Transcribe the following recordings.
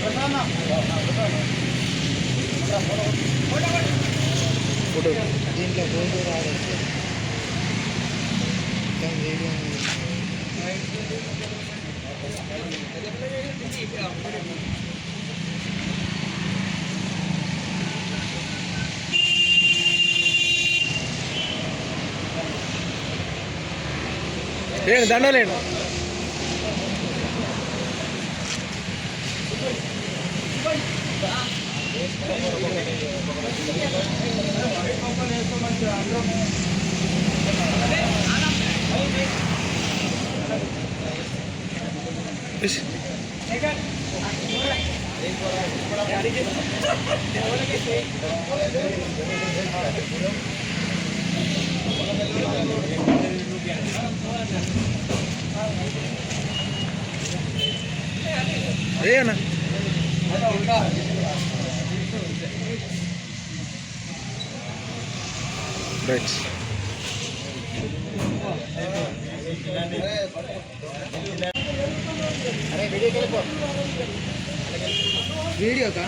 પ્રધાન પ્રધાન ఫోటో దీంట్లో ఫోటో రావచ్చు మొత్తం వీడియో ఉంది. Ini na. రైట్ వీడియోకా?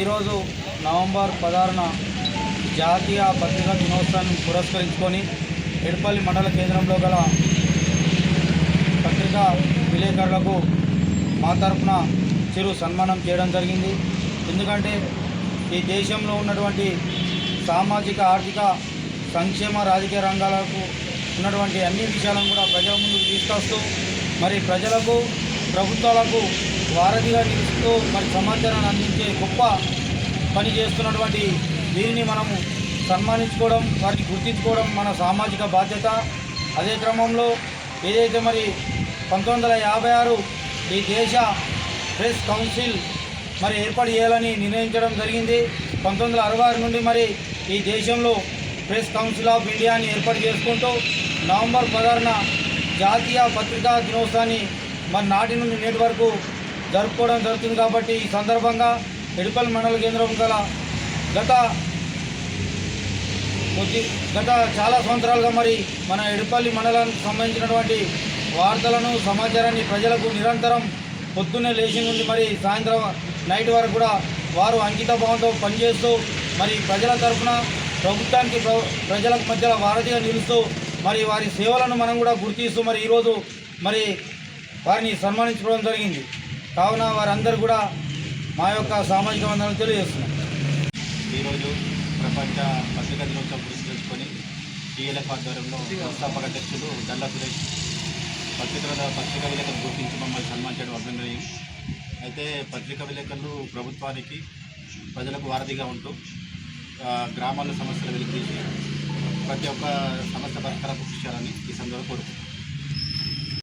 ఈరోజు నవంబర్ పదహారున జాతీయ పత్రికా దినోత్సవాన్ని పురస్కరించుకొని ఎడపల్లి మండల కేంద్రంలో గల పత్రికా విలేకరులకు మా తరఫున చిరు సన్మానం చేయడం జరిగింది. ఎందుకంటే ఈ దేశంలో ఉన్నటువంటి సామాజిక ఆర్థిక సంక్షేమ రాజకీయ రంగాలకు ఉన్నటువంటి అన్ని విషయాలను కూడా ప్రజల ముందుకు తీసుకొస్తూ మరి ప్రజలకు ప్రభుత్వాలకు వారధిగా నిలుస్తూ మరి సమాచారాన్ని అందించే గొప్ప పని చేస్తున్నటువంటి దీనిని మనము సన్మానించుకోవడం వారిని గుర్తించుకోవడం మన సామాజిక బాధ్యత. అదే క్రమంలో ఏదైతే మరి పంతొమ్మిది వందల యాభై ఆరు ఈ దేశ ప్రెస్ కౌన్సిల్ మరి ఏర్పాటు చేయాలని నిర్ణయించడం జరిగింది. పంతొమ్మిది వందల అరవై నుండి మరి ఈ దేశంలో ప్రెస్ కౌన్సిల్ ఆఫ్ ఇండియాని ఏర్పాటు చేసుకుంటూ నవంబర్ పదహారున జాతీయ పత్రికా దినోత్సవాన్ని మరి నాటి నుండి నేటి వరకు జరుపుకోవడం జరుగుతుంది కాబట్టి ఈ సందర్భంగా ఎడుపల్లి మండల కేంద్రం గల గత కొద్ది గత చాలా సంవత్సరాలుగా మరి మన ఎడుపల్లి మండలానికి సంబంధించినటువంటి వార్తలను సమాచారాన్ని ప్రజలకు నిరంతరం పొద్దున్నే లేచి నుండి మరి సాయంత్రం నైట్ వరకు కూడా వారు అంకిత భావంతో పనిచేస్తూ మరి ప్రజల తరఫున ప్రభుత్వానికి ప్ర- ప్రజలకు మధ్యలో వారధిగా నిలుస్తూ మరి వారి సేవలను మనం కూడా గుర్తిస్తూ మరి ఈరోజు మరి వారిని సన్మానించుకోవడం జరిగింది. కావున వారందరూ కూడా మా యొక్క సామాజిక బంధాలను తెలియజేస్తున్నాం. ఈరోజు ప్రపంచ పత్రికా దినోత్సవం పురస్కరించుకొని టీఎల్ఎఫ్ ఆధ్వర్యంలో వ్యవస్థాపక అధ్యక్షులు దండ సురేష్ పత్రికల పత్రికా విలేకరులు గుర్తించి మమ్మల్ని సన్మానించడం అభినందనీయం అయితే పత్రికా విలేకరులు ప్రభుత్వానికి ప్రజలకు వారధిగా ఉంటూ గ్రామాల సమస్యలు వెలికితీసి ప్రతి ఒక్క సమస్య పరిష్కారం కృషి చేయాలని ఈ సందర్భంగా కోరుకుంటున్నాను